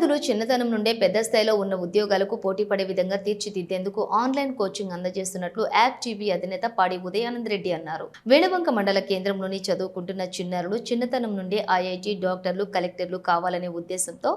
విద్యార్థులు చిన్నతనం నుండే పెద్ద స్థాయిలో ఉన్న ఉద్యోగాలకు పోటీ పడే విధంగా తీర్చిదిద్దేందుకు ఆన్లైన్ కోచింగ్ అందజేస్తున్నట్లు యాప్ టీవీ అధినేత పాడి ఉదయానంద్ రెడ్డి అన్నారు. వేణవంక మండల కేంద్రంలోని చదువుకుంటున్న చిన్నారులు చిన్నతనం నుండే ఐఐటి డాక్టర్లు కలెక్టర్లు కావాలనే ఉద్దేశంతో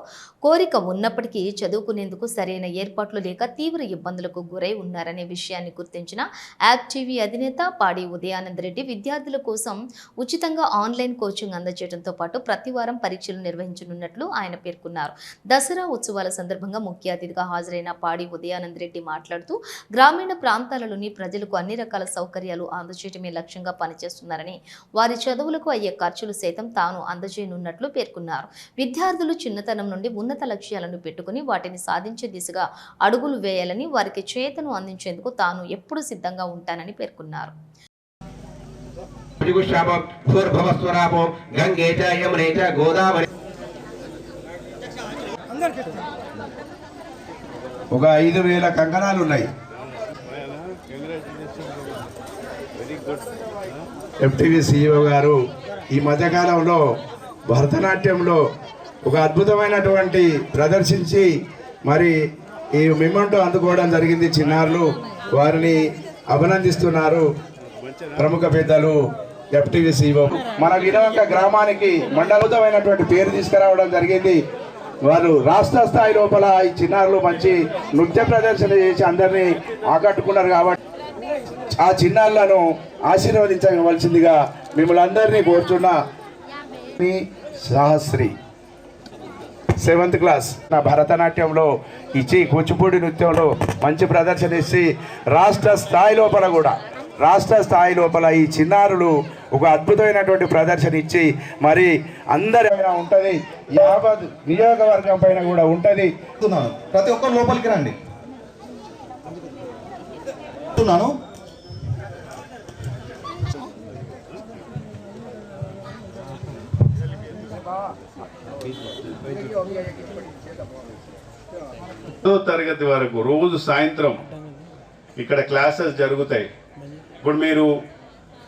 కోరిక ఉన్నప్పటికీ చదువుకునేందుకు సరైన ఏర్పాట్లు లేక తీవ్ర ఇబ్బందులకు గురై ఉన్నారనే విషయాన్ని గుర్తించిన యాప్ టీవీ అధినేత పాడి ఉదయానంద్ రెడ్డి విద్యార్థుల కోసం ఉచితంగా ఆన్లైన్ కోచింగ్ అందజేయడంతో పాటు ప్రతి వారం పరీక్షలు నిర్వహించనున్నట్లు ఆయన పేర్కొన్నారు. దసరా ఉత్సవాల సందర్భంగా ముఖ్య అతిథిగా హాజరైన పాడి ఉదయానంద్ రెడ్డి మాట్లాడుతూ గ్రామీణ ప్రాంతాలలోని ప్రజలకు అన్ని రకాల సౌకర్యాలు అందజేయటమే లక్ష్యంగా పనిచేస్తున్నారని వారి చదువులకు అయ్యే ఖర్చులు సైతం తాను అందజేయనున్నట్లు పేర్కొన్నారు. విద్యార్థులు చిన్నతనం నుండి ఉన్నత లక్ష్యాలను పెట్టుకుని వాటిని సాధించే దిశగా అడుగులు వేయాలని వారికి చేతను అందించేందుకు తాను ఎప్పుడు సిద్ధంగా ఉంటానని పేర్కొన్నారు. గంగే చ యమునే చ గోదావరి ఒక ఐదు వేల కంకణాలు ఉన్నాయి. ఎంటీవీ సిఇఓ గారు ఈ మధ్యకాలంలో భరతనాట్యంలో ఒక అద్భుతమైనటువంటి ప్రదర్శించి మరి ఈ మిమ్మంటో అందుకోవడం జరిగింది చిన్నారులు. వారిని అభినందిస్తున్నారు ప్రముఖ పెద్దలు ఎఫ్టీవీ సీఓ మన వినవంక గ్రామానికి మండలమైనటువంటి పేరు తీసుకురావడం జరిగింది. వారు రాష్ట్ర స్థాయి లోపల ఈ చిన్నారులు మంచి నృత్య ప్రదర్శన చేసి అందరినీ ఆకట్టుకున్నారు కాబట్టి ఆ చిన్నారులను ఆశీర్వదించవలసిందిగా మిమ్మల్ని అందరినీ కోరుచున్నా మీ సహస్రి సెవెంత్ క్లాస్ నా భరతనాట్యంలో ఇచ్చి కూచిపూడి నృత్యంలో మంచి ప్రదర్శన ఇచ్చి రాష్ట్ర స్థాయి లోపల కూడా రాష్ట్ర స్థాయి లోపల ఈ చిన్నారులు ఒక అద్భుతమైనటువంటి ప్రదర్శన ఇచ్చి మరి అందరి ఉంటుంది. యావత్ నియోజకవర్గం పైన కూడా ఉంటుంది. ప్రతి ఒక్కరు లోపలికి రండి. చెప్తున్నాను. తరగతి వరకు రోజు సాయంత్రం ఇక్కడ క్లాసెస్ జరుగుతాయి. ఇప్పుడు మీరు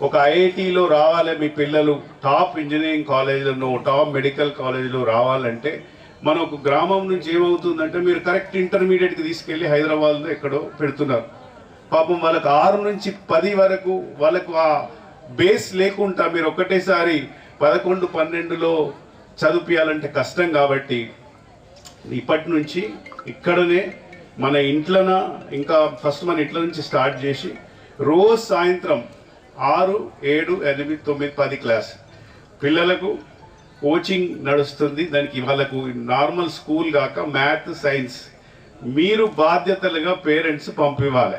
ఒక ఐఐటిలో రావాలి మీ పిల్లలు టాప్ ఇంజనీరింగ్ కాలేజీలను టాప్ మెడికల్ కాలేజీలో రావాలంటే మన ఒక గ్రామం నుంచి ఏమవుతుందంటే మీరు కరెక్ట్ ఇంటర్మీడియట్కి తీసుకెళ్ళి హైదరాబాద్లో ఎక్కడో పెడుతున్నారు. పాపం వాళ్ళకు ఆరు నుంచి పది వరకు వాళ్ళకు ఆ బేస్ లేకుండా మీరు ఒకటేసారి పదకొండు పన్నెండులో చదివించాలంటే కష్టం కాబట్టి ఇప్పటి నుంచి ఇక్కడనే మన ఇంట్లోన ఇంకా ఫస్ట్ మన ఇంట్లో నుంచి స్టార్ట్ చేసి రోజు సాయంత్రం ఆరు ఏడు ఎనిమిది తొమ్మిది పది క్లాస్. పిల్లలకు కోచింగ్ నడుస్తుంది. దానికి వాళ్ళకు నార్మల్ స్కూల్ కాక మ్యాథ్ సైన్స్. మీరు బాధ్యతలుగా పేరెంట్స్ పంపివ్వాలి.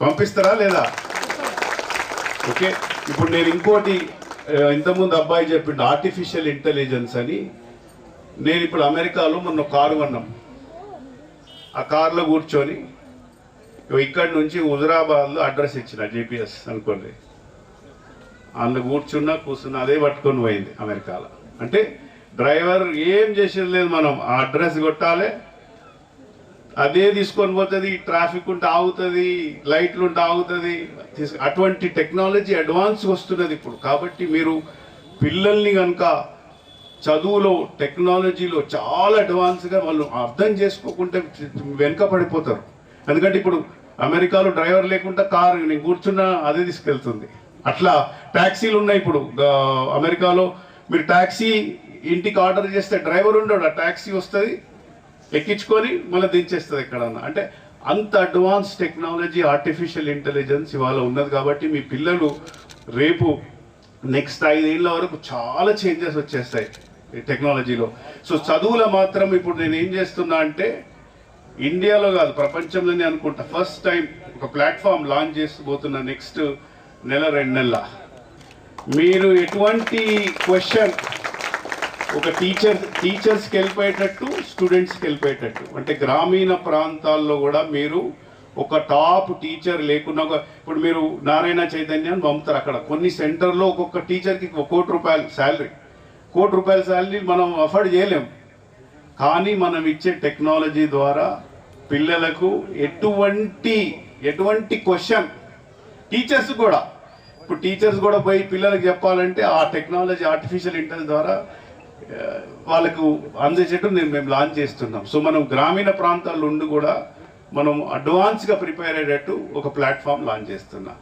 పంపిస్తారా లేదా? ఓకే. ఇప్పుడు నేను ఇంకోటి ఇంతకుముందు అబ్బాయి చెప్పిండు ఆర్టిఫిషియల్ ఇంటెలిజెన్స్ అని. నేను ఇప్పుడు అమెరికాలో మొన్న కారు కొన్నాం. ఆ కారులో కూర్చొని ఇక్కడి నుంచి హుజరాబాద్లో అడ్రస్ ఇచ్చిన జీపీఎస్ అనుకోండి. అందులో కూర్చున్నా కూర్చున్నా అదే పట్టుకొని పోయింది అమెరికాలో. అంటే డ్రైవర్ ఏం చేసేది లేదు మనం ఆ అడ్రస్ కొట్టాలి. అదే తీసుకొని పోతుంది ట్రాఫిక్ ఉంటే ఆగుతుంది లైట్లు ఉంటే ఆగుతుంది. అటువంటి టెక్నాలజీ అడ్వాన్స్ వస్తున్నది ఇప్పుడు. కాబట్టి మీరు పిల్లల్ని కనుక చదువులో టెక్నాలజీలో చాలా అడ్వాన్స్గా వాళ్ళు అర్థం చేసుకోకుంటే వెనుక పడిపోతారు ఎందుకంటే ఇప్పుడు అమెరికాలో డ్రైవర్ లేకుండా కారు నేను కూర్చున్నా అదే తీసుకెళ్తుంది. అట్లా ట్యాక్సీలు ఉన్నాయి ఇప్పుడు అమెరికాలో. మీరు ట్యాక్సీ ఇంటికి ఆర్డర్ చేస్తే డ్రైవర్ ఉండడు ఆ ట్యాక్సీ వస్తుంది ఎక్కించుకొని మళ్ళీ దించేస్తుంది ఎక్కడన్నా. అంటే అంత అడ్వాన్స్ టెక్నాలజీ ఆర్టిఫిషియల్ ఇంటెలిజెన్స్ ఇవాళ ఉన్నది కాబట్టి మీ పిల్లలు రేపు నెక్స్ట్ ఐదేళ్ళ వరకు చాలా చేంజెస్ వచ్చేస్తాయి టెక్నాలజీలో. సో చదువులో మాత్రం ఇప్పుడు నేను ఏం చేస్తున్నా అంటే ఇండియాలో కాదు ప్రపంచంలోనే అనుకుంటా. ఫస్ట్ టైం ఒక ప్లాట్ఫామ్ లాంచ్ చేసిపోతున్న నెక్స్ట్ నెల రెండు నెలల. మీరు ఎటువంటి క్వశ్చన్ ఒక టీచర్ టీచర్స్కి వెళ్ళిపోయేటట్టు స్టూడెంట్స్కి వెళ్ళిపోయేటట్టు. అంటే గ్రామీణ ప్రాంతాల్లో కూడా మీరు ఒక టాప్ టీచర్ లేకున్నా ఒక- ఇప్పుడు మీరు నారాయణ చైతన్యాన్ని పంపుతారు అక్కడ. కొన్ని సెంటర్లో ఒక్కొక్క టీచర్కి ఒక కోటి రూపాయలు శాలరీ కోటి రూపాయల శాలరీ మనం అఫోర్డ్ చేయలేం. కానీ మనం ఇచ్చే టెక్నాలజీ ద్వారా పిల్లలకు ఎటువంటి ఎటువంటి క్వశ్చన్ టీచర్స్ కూడా. ఇప్పుడు టీచర్స్ కూడా పోయి పిల్లలకు చెప్పాలంటే ఆ టెక్నాలజీ ఆర్టిఫిషియల్ ఇంటెలిజెన్స్ ద్వారా వాళ్ళకు అందజేయటం నేను మేము లాంచ్ చేస్తున్నాం. సో మనం గ్రామీణ ప్రాంతాల్లో ఉండి కూడా మనం అడ్వాన్స్గా ప్రిపేర్ అయ్యేటట్టు ఒక ప్లాట్ఫామ్ లాంచ్ చేస్తున్నాం.